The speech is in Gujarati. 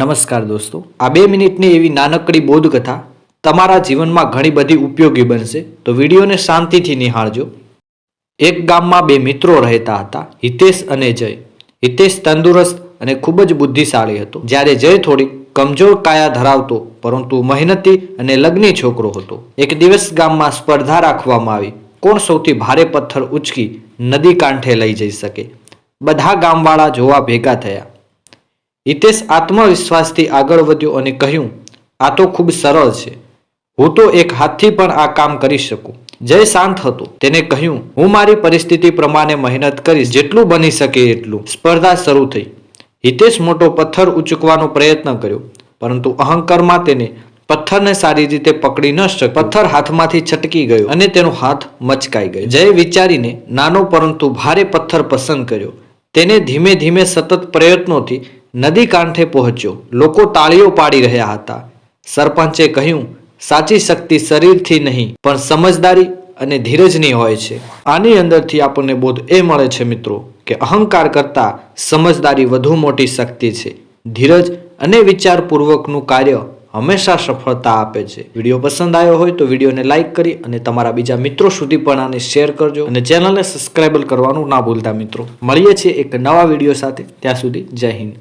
નમસ્કાર દોસ્તો. આ બે મિનિટની એવી નાનકડી બોધકથા તમારા જીવનમાં ઘણી બધી ઉપયોગી બનશે. તો વિડીયોને શાંતિથી નિહાળજો. એક ગામમાં બે મિત્રો રહેતા હતા, હિતેશ અને જય. હિતેશ તંદુરસ્ત અને ખૂબ જ બુદ્ધિશાળી હતો. જ્યારે જય થોડી કમજોર કાયા ધરાવતો, પરંતુ મહેનતી અને લગ્ની છોકરો હતો. એક દિવસ ગામમાં સ્પર્ધા રાખવામાં આવી. કોણ સૌથી ભારે પથ્થર ઉચકી નદી કાંઠે લઈ જઈ શકે? બધા ગામવાળા જોવા ભેગા થયા. હિતેશ આત્મવિશ્વાસથી આગળ વધ્યો અને કહ્યું, આ તો ખૂબ સરળ છે. હું તો એક હાથથી પણ આ કામ કરી શકું. જય શાંત હતો. તેને કહ્યું, હું મારી પરિસ્થિતિ પ્રમાણે મહેનત કરીશ. જેટલું બની શકે એટલું. સ્પર્ધા શરૂ થઈ. હિતેશ મોટો પથ્થર ઉચકવાનો પ્રયત્ન કર્યો, પરંતુ અહંકારમાં તેને પથ્થરને સારી રીતે પકડી ન શક્યો. પથ્થર હાથમાંથી છટકી ગયો અને તેનો હાથ મચકાઈ ગયો. જય વિચારીને, નાનો પરંતુ ભારે પથ્થર પસંદ કર્યો. તેને ધીમે ધીમે સતત પ્રયત્નોથી નદી કાંઠે પહોંચ્યો. લોકો તાળીઓ પાડી રહ્યા હતા. સરપંચે કહ્યું, સાચી શક્તિ શરીરથી નહીં, પણ સમજદારી અને ધીરજની હોય છે. આની અંદરથી આપણને બોધ એ મળે છે મિત્રો, કે અહંકાર કરતા સમજદારી વધુ મોટી શક્તિ છે. ધીરજ અને વિચારપૂર્વકનું કાર્ય હંમેશા સફળતા આપે છે. વીડિયો પસંદ આવ્યો હોય તો વિડીયોને લાઈક કરી અને તમારા બીજા મિત્રો સુધી પણ આને શેર કરજો અને ચેનલને સબસ્ક્રાઈબ કરવાનું ના ભૂલતા મિત્રો. મળીએ છીએ એક નવા વીડિયો સાથે. ત્યાં સુધી જય હિન્દ.